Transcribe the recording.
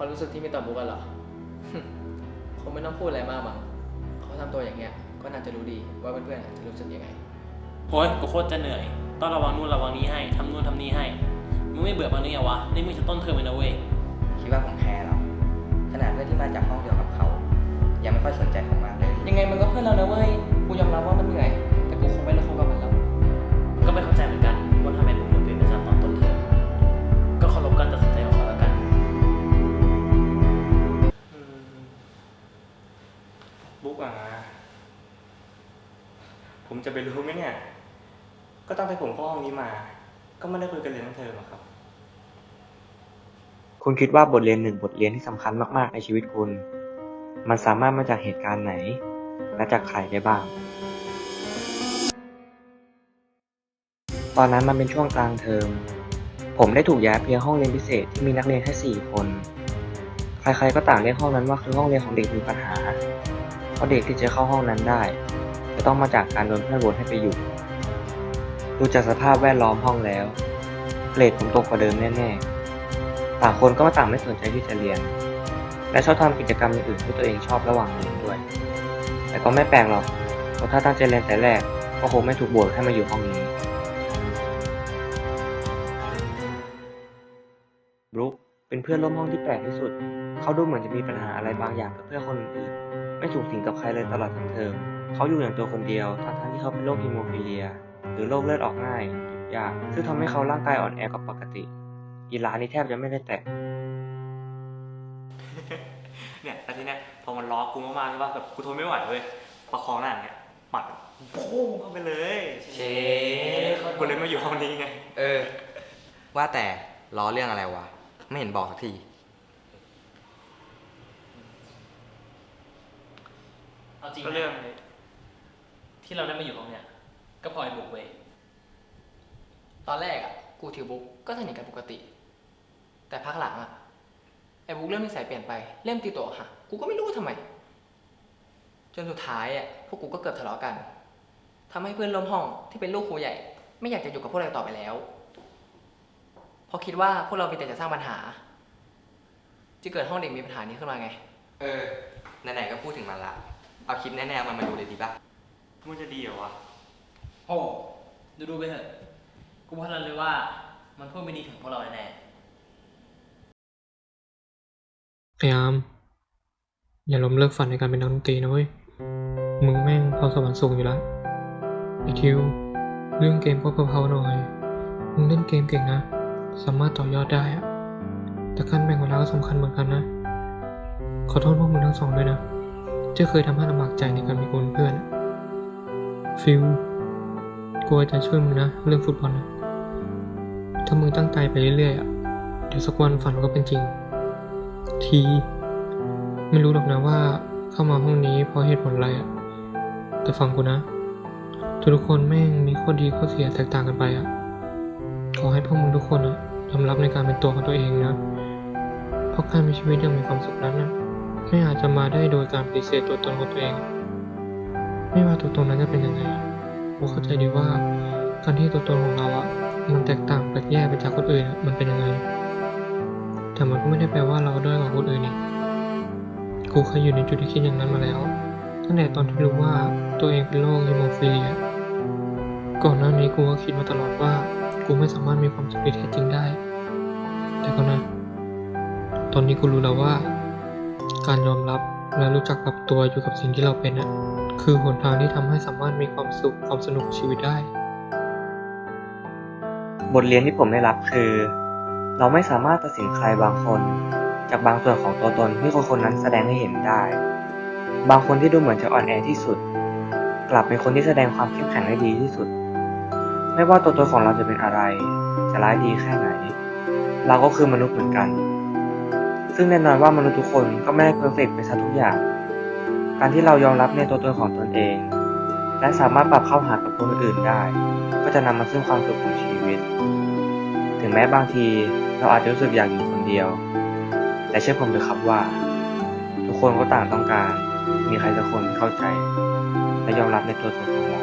ความรู้สึกที่มีต่อบุ๊กอะเหรอ คงไม่ต้องพูดอะไรมากมั้งเขาทำตัวอย่างเงี้ย ก็น่าจะรู้ดีว่าเพื่อนๆอะจะรู้สึกยังไง โอ้ยกูโคตรจะเหนื่อย ต้องระวังนู่นระวังนี้ให้ทำนู่นทำนี่ให้ มึงไม่เบื่อบ้างหรือยังวะ นี่มึงจะต้นเทอมเลยนะเว้ย คิดว่าผมแคร์เหรอขนาดเพื่อนที่มาจากห้องเดียวกับเขา ยังไม่ค่อยสนใจผมมากเลย ยังไงมันก็เพื่อนเรานะเว้ย กูยอมรับว่ามันเหนื่อย แต่กูคงไม่เลิกคบกับมันแล้ว ก็ไม่เข้าใจเหมือนกัน ผมจะไปรู้ไหมเนี่ย ก็ตั้งแต่ผมเข้าห้องนี้มา ก็ไม่ได้คุยกันเลยทั้งเทอมอะครับ คุณคิดว่าบทเรียนหนึ่งบทเรียนที่สำคัญมาก ๆ ในชีวิตคุณ มันสามารถมาจากเหตุการณ์ไหน และจากใครได้บ้าง ตอนนั้นมันเป็นช่วงกลางเทอม ผมได้ถูกย้ายไปยังห้องเรียนพิเศษที่มีนักเรียนแค่สี่คน ใคร ๆ ก็ต่างเรียกห้องนั้นว่าคือห้องเรียนของเด็กมีปัญหา เพราะเด็กที่จะเข้าห้องนั้นได้ จะต้องมาจากการโดนเพื่อนโหวตให้ไปอยู่ ดูจากสภาพแวดล้อมห้องแล้ว เกรดผมตกกว่าเดิมแน่ๆ ต่างคนก็ต่างไม่สนใจที่จะเรียน และชอบทำกิจกรรมอื่นที่ตัวเองชอบระหว่างเรียนด้วย แต่ก็ไม่แปลกหรอก เพราะถ้าตั้งใจเรียนแต่แรก ก็คงไม่ถูกบวชให้มาอยู่ห้องนี้ เป็นเพื่อนร่วมห้องที่แปลกที่สุด เขาดูเหมือนจะมีปัญหาอะไรบางอย่างกับเพื่อนคนอื่นๆไม่ถูกสิงกับใครเลยตลอดทั้งเทอม เขาอยู่อย่างตัวคนเดียว ทั้งๆที่เขาเป็นโรคฮีโมฟิเลีย หรือโรคเลือดออกง่ายหยุดยาก ซึ่งทำให้เขาร่างกายอ่อนแอกว่าปกติอีหลานี่แทบจะไม่ได้แตะเนี่ยแต่ทีเนี้ยพอมันล้อกูมากๆใช่ป่ะแบบกูทนไม่ไหวเว้ย ประคองหน้าอย่างเงี้ยหมัดโป้งเข้าไปเลยเชกูเลยมาอยู่ห้องนี้ไง เออ ว่าแต่ล้อเรื่องอะไรวะ ไม่เห็นบอกสักที เอาจริงก็เรื่องที่เราได้มาอยู่ห้องเนี้ยก็พอไอ้บุกเว้ยตอนแรกอะ กูถือบุ๊กก็สนิทกันปกติ แต่พักหลังอะ ไอ้บุ๊กเริ่มนิสัยเปลี่ยนไป เริ่มตีตัวออกห่างกูก็ไม่รู้ว่าทำไม จนสุดท้ายอะ พวกกูก็เกือบทะเลาะกัน ทำให้เพื่อนร่วมห้องที่เป็นลูกครูใหญ่ ไม่อยากจะอยู่กับพวกเราต่อไปแล้ว เพราะคิดว่าพวกเราเป็นแต่จะสร้างปัญหาจะเกิดห้องเด็กมีปัญหานี้ขึ้นมาไง เออ ไหนๆก็พูดถึงมันละ เอาคลิปแน่ๆมันมาดูเลยดีป่ะมันจะดีเหรอวะ โอ้ดูดูๆไปเถอะ กูว่าเราเลยว่ามันพูดไม่ดีถึงพวกเราแน่พยายาม อย่าล้มเลิกฝันในการเป็นนักดนตรีนะเว้ย มึงแม่งพรสวรรค์สูงอยู่แล้วไอทิว เรื่องเกมก็เพาๆหน่อย มึงเล่นเกมเก่งนะ สามารถต่อยอดได้อะแต่การแบ่งเวลาก็สำคัญเหมือนกันนะ ขอโทษพวกมึงทั้งสองด้วยนะที่เคยทำให้ลำบากใจในการมีคนเพื่อน ฟิลกูเอาใจะช่วยมึงนะ เรื่องฟุตบอลนะถ้ามึงตั้งใจไปเรื่อยๆอะเดี๋ยวสักวันฝันก็เป็นจริง ที ไม่รู้หรอกนะว่าเข้ามาห้องนี้เพราะเหตุผลอะไรอะแต่ฟังกูนะทุกคนแม่งมีข้อดีข้อเสียแตกต่างกันไปอะขอให้พวกมึงทุกคนอะ ยอมรับในการเป็นตัวของตัวเองนะ เพราะการมีชีวิตอย่างมีความสุขนั้นนะไม่อาจจะมาได้โดยการปฏิเสธตัวตนของตัวเอง ไม่ว่าตัวตนนั้นจะเป็นยังไงอะกูเข้าใจดีว่าการที่ตัวตนของเราอะมันแตกต่างแปลกแยกไปจากคนอื่นอะมันเป็นยังไง แต่มันก็ไม่ได้แปลว่าเราด้อยกว่าคนอื่นนี่กูเคยอยู่ในจุดที่คิดอย่างนั้นมาแล้ว ตั้งแต่ตอนที่รู้ว่าตัวเองเป็นโรคฮีโมฟิเลีย ก่อนหน้านี้กูก็คิดมาตลอดว่า กูไม่สามารถมีความสุขที่แท้จริงได้ แต่ก็นะ ตอนนี้กูรู้แล้วว่า การยอมรับและรู้จักปรับตัวอยู่กับสิ่งที่เราเป็นน่ะคือหนทางที่ทำให้สามารถมีความสุขความสนุกชีวิตได้ บทเรียนที่ผมได้รับคือ เราไม่สามารถตัดสินใครบางคน จากบางส่วนของตัวตนที่คนคนนั้นแสดงให้เห็นได้ บางคนที่ดูเหมือนจะอ่อนแอที่สุด กลับเป็นคนที่แสดงความเข้มแข็งได้ดีที่สุด ไม่ว่าตัวตนของเราจะเป็นอะไร จะร้ายดีแค่ไหน เราก็คือมนุษย์เหมือนกัน ซึ่งแน่นอนว่ามนุษย์ทุกคนก็ไม่ได้เพอร์เฟกต์ไปซะทุกอย่าง การที่เรายอมรับในตัวตนของตนเอง และสามารถปรับเข้าหากับคนอื่นได้ ก็จะนำมาซึ่งความสุขของชีวิต ถึงแม้บางทีเราอาจจะรู้สึกอยากอยู่คนเดียว แต่เชื่อผมเถอะครับว่า ทุกคนก็ต่างต้องการ มีใครสักคนเข้าใจ และยอมรับในตัวตนของเรา